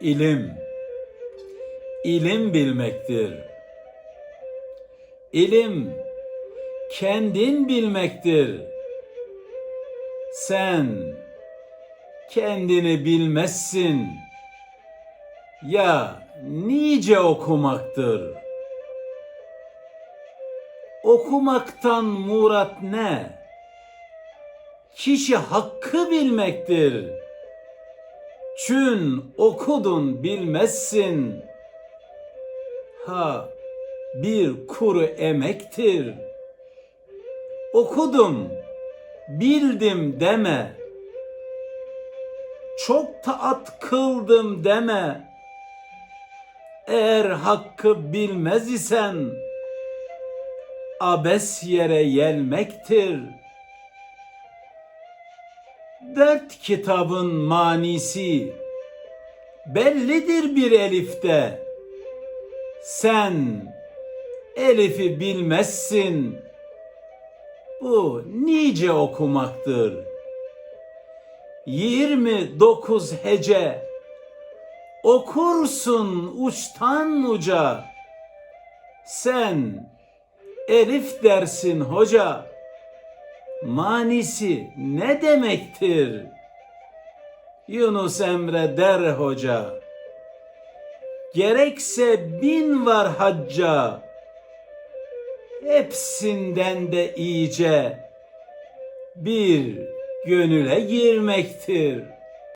İlim, ilim bilmektir. İlim, kendin bilmektir. Sen kendini bilmezsin. Ya nice okumaktır. Okumaktan murat ne? Kişi hakkı bilmektir. Çün okudun bilmezsin. Ha bir kuru emektir. Okudum, bildim deme. Çok taat kıldım deme. Eğer hakkı bilmez isen abes yere yelmektir. Dört kitabın manisi bellidir bir elifte. Sen elifi bilmezsin. Bu nice okumaktır. Yirmi dokuz hece okursun uçtan uca. Sen elif dersin hoca. Manisi ne demektir? Yunus Emre der hoca. Gerekse bin var hacca. Hepsinden de iyice bir gönüle girmektir.